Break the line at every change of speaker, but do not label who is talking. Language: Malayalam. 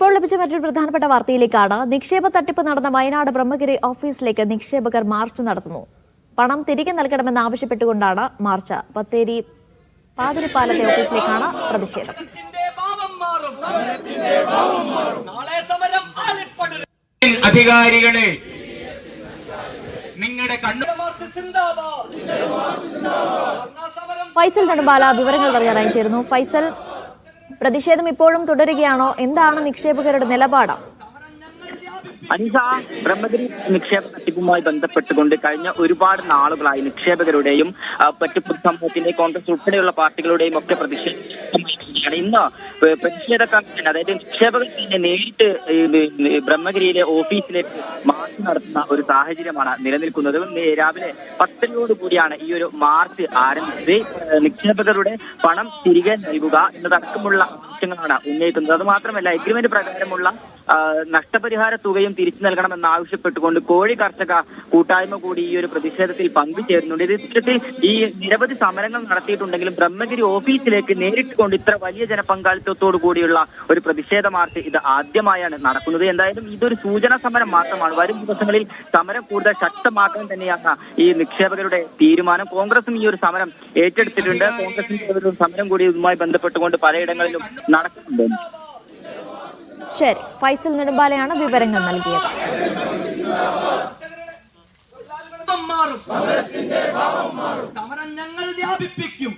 ഇപ്പോൾ ലഭിച്ച മറ്റൊരു പ്രധാനപ്പെട്ട വാർത്തയിലേക്കാണ് നിക്ഷേപ തട്ടിപ്പ് നടന്ന വയനാട് ബ്രഹ്മഗിരി ഓഫീസിലേക്ക് നിക്ഷേപകർ മാർച്ച് നടത്തുന്നു. പണം തിരികെ നൽകണമെന്ന് ആവശ്യപ്പെട്ടുകൊണ്ടാണ് മാർച്ച്. ബത്തേരി പാതിരിപ്പാലത്തെ ഓഫീസിലേക്കാണ് പ്രതിഷേധം.
അധികാരികളെ നിങ്ങളുടെ കണ്ണു
ഫൈസൽ നെടുമ്പാല വിവരങ്ങൾ അറിയാനായി ചേരുന്നു. ഫൈസൽ പ്രതിഷേധം ഇപ്പോഴും തുടരുകയാണോ? എന്താണ് നിക്ഷേപകരുടെ നിലപാട്?
അനിസ ബ്രഹ്മഗിരി നിക്ഷേപ തട്ടിപ്പുമായി ബന്ധപ്പെട്ടുകൊണ്ട് കഴിഞ്ഞ ഒരുപാട് നാളുകളായി നിക്ഷേപകരുടെയും മറ്റു പൊതുസമൂഹത്തിന്റെ കോൺഗ്രസ് ഉൾപ്പെടെയുള്ള പാർട്ടികളുടെയും ഒക്കെ പ്രതിഷേധം ഇന്ന് പ്രതിഷേധക്കാർ അതായത് നിക്ഷേപകർ തന്നെ നേരിട്ട് ബ്രഹ്മഗിരിയിലെ ഓഫീസിലേക്ക് മാർച്ച് നടത്തുന്ന ഒരു സാഹചര്യമാണ് നിലനിൽക്കുന്നത്. രാവിലെ പത്തരയോട് കൂടിയാണ് ഈ ഒരു മാർച്ച് ആരംഭിച്ചത്. നിക്ഷേപകരുടെ പണം തിരികെ നൽകുക എന്നതടക്കമുള്ള ആവശ്യങ്ങളാണ് ഉന്നയിക്കുന്നത്. അത് മാത്രമല്ല എഗ്രിമെന്റ് പ്രകാരമുള്ള നഷ്ടപരിഹാര തുകയും തിരിച്ചു നൽകണമെന്ന് ആവശ്യപ്പെട്ടുകൊണ്ട് കോഴി കർഷക കൂട്ടായ്മ കൂടി ഈ ഒരു പ്രതിഷേധത്തിൽ പങ്കുചേരുന്നുണ്ട്. ഇത് ഇത്തരത്തിൽ ഈ നിരവധി സമരങ്ങൾ നടത്തിയിട്ടുണ്ടെങ്കിലും ബ്രഹ്മഗിരി ഓഫീസിലേക്ക് നേരിട്ട് കൊണ്ട് ഇത്ര വലിയ ജനപങ്കാളിത്തത്തോടു കൂടിയുള്ള ഒരു പ്രതിഷേധ മാർച്ച് ഇത് ആദ്യമായാണ് നടക്കുന്നത്. എന്തായാലും ഇതൊരു സൂചനാ സമരം മാത്രമാണ്. വരും ദിവസങ്ങളിൽ സമരം കൂടുതൽ ശക്തമാക്കാൻ തന്നെയാണ് ഈ നിക്ഷേപകരുടെ തീരുമാനം. കോൺഗ്രസും ഈ ഒരു സമരം ഏറ്റെടുത്തിട്ടുണ്ട്. കോൺഗ്രസിന്റെ ഒരു സമരം കൂടി ഇതുമായി ബന്ധപ്പെട്ടുകൊണ്ട് പലയിടങ്ങളിലും നടക്കുന്നുണ്ട്.
ശരി. ഫൈസൽ നെടുമ്പാലയാണ് വിവരങ്ങൾ നൽകിയത്.
സമരം ഞങ്ങൾ വ്യാപിപ്പിക്കും.